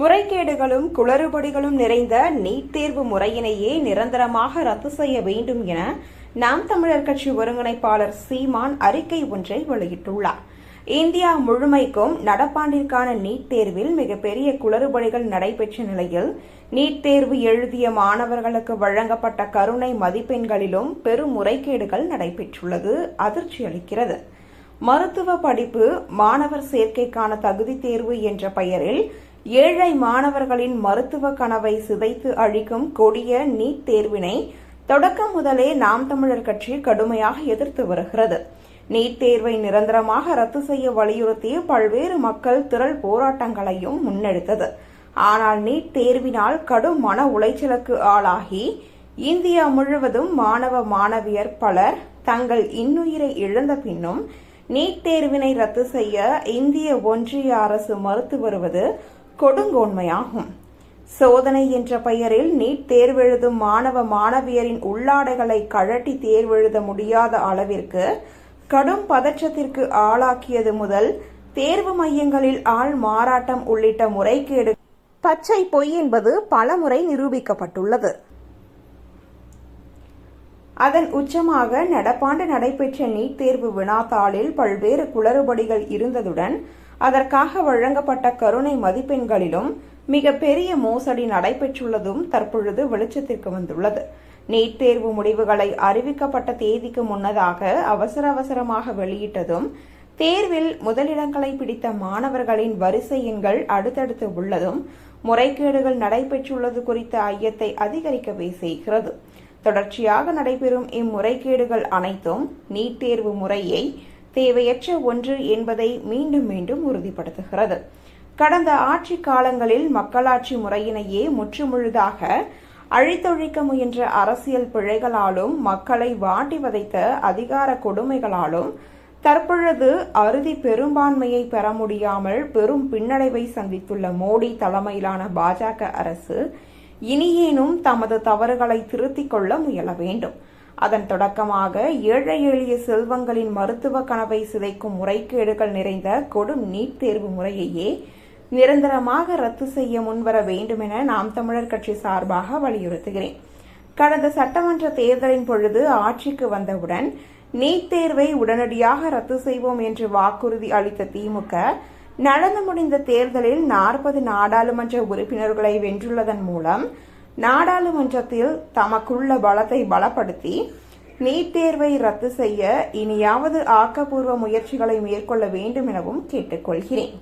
முறைகேடுகளும் குளறுபடிகளும் நிறைந்த நீட் தேர்வு முறையினையே நிரந்தரமாக ரத்து செய்ய வேண்டும் என நாம் தமிழர் கட்சி ஒருங்கிணைப்பாளர் சீமான் அறிக்கை ஒன்றை வெளியிட்டுள்ளார். இந்தியா முழுமைக்கும் நடப்பாண்டிற்கான நீட் தேர்வில் மிகப்பெரிய குளறுபடிகள் நடைபெற்ற நிலையில் நீட் தேர்வு எழுதிய மாணவர்களுக்கு வழங்கப்பட்ட கருணை மதிப்பெண்களிலும் பெரும் முறைகேடுகள் நடைபெற்றுள்ளது அதிர்ச்சி அளிக்கிறது. மருத்துவ படிப்பு மாணவர் சேர்க்கைக்கான தகுதி தேர்வு என்ற பெயரில் ஏழை மாணவர்களின் மருத்துவ கனவை சிதைத்து அழிக்கும் கொடிய நீட் தேர்வினை தொடக்கம் முதலே நாம் தமிழர் கட்சி கடுமையாக எதிர்த்து வருகிறது. நீட் தேர்வை நிரந்தரமாக ரத்து செய்ய வலியுறுத்தி பல்வேறு மக்கள் திரள் போராட்டங்களையும் முன்னெடுத்தது. ஆனால் நீட் தேர்வினால் கடும் மன உளைச்சலுக்கு ஆளாகி இந்தியா முழுவதும் மாணவ மாணவியர் பலர் தங்கள் இன்னுயிரை இழந்த பின்னும் நீட் தேர்வினை ரத்து செய்ய இந்திய ஒன்றிய அரசு மறுத்து வருவது கொடுங்கோன்மையாகும். சோதனை என்ற பெயரில் நீட் தேர்வெழுதும் மாணவ மாணவியரின் உள்ளாடைகளை கழட்டி தேர்வெழுத முடியாத அளவிற்கு கடும் பதற்றத்திற்கு ஆளாக்கியது முதல் தேர்வு மையங்களில் ஆள் மாறாட்டம் உள்ளிட்ட முறைகேடு பச்சை பொய் என்பது பலமுறை நிரூபிக்கப்பட்டுள்ளது. அதன் உச்சமாக நடப்பாண்டு நடைபெற்ற நீட் தேர்வு வினாத்தாளில் பல்வேறு குளறுபடிகள் இருந்ததுடன் அதற்காக வழங்கப்பட்ட கருணை மதிப்பெண்களிலும் மிக பெரிய மோசடி நடைபெற்றுள்ளதும் தற்பொழுது வெளிச்சத்திற்கு வந்துள்ளது. நீட் தேர்வு முடிவுகளை அறிவிக்கப்பட்ட தேதிக்கு முன்னதாக அவசர அவசரமாக வெளியிட்டதும் தேர்வில் முதலிடங்களை பிடித்த மாணவர்களின் வரிசை எண்கள் அடுத்தடுத்து உள்ளதும் முறைகேடுகள் நடைபெற்றுள்ளது குறித்த ஐயத்தை அதிகரிக்கவே செய்கிறது. தொடர்ச்சியாக நடைபெறும் இம்முறைகேடுகள் அனைத்தும் நீட் தேர்வு முறையை தேவையற்ற ஒன்று என்பதை மீண்டும் மீண்டும் உறுதிப்படுத்துகிறது. கடந்த ஆட்சி காலங்களில் மக்களாட்சி முறையினையே முற்றுமுழுதாக அழித்தொழிக்க முயன்ற அரசியல் பிழைகளாலும் மக்களை வாட்டி வதைத்த அதிகார கொடுமைகளாலும் தற்பொழுது அறுதி பெரும்பான்மையை பெற முடியாமல் பெரும் பின்னடைவை சந்தித்துள்ள மோடி தலைமையிலான பாஜக அரசு இனியேனும் தமது தவறுகளை திருத்திக் கொள்ள முயல வேண்டும். அதன் தொடக்கமாக ஏழை எளிய செல்வங்களின் மருத்துவ கனவை சிதைக்கும் முறைகேடுகள் நிறைந்த கொடும் நீட் தேர்வு முறையையே நிரந்தரமாக ரத்து செய்ய முன்வர வேண்டும் என நாம் தமிழர் கட்சி சார்பாக வலியுறுத்துகிறேன். கடந்த சட்டமன்ற தேர்தலின் பொழுது ஆட்சிக்கு வந்தவுடன் நீட் தேர்வை உடனடியாக ரத்து செய்வோம் என்று வாக்குறுதி அளித்த திமுக நடந்து முடிந்த தேர்தலில் நாற்பது நாடாளுமன்ற உறுப்பினர்களை வென்றுள்ளதன் மூலம் நாடாளுமன்றத்தில் தமக்குள்ள பலத்தை பலப்படுத்தி நீட் தேர்வை ரத்து செய்ய இனியாவது ஆக்கப்பூர்வ முயற்சிகளை மேற்கொள்ள வேண்டும் எனவும் கேட்டுக்கொள்கிறேன்.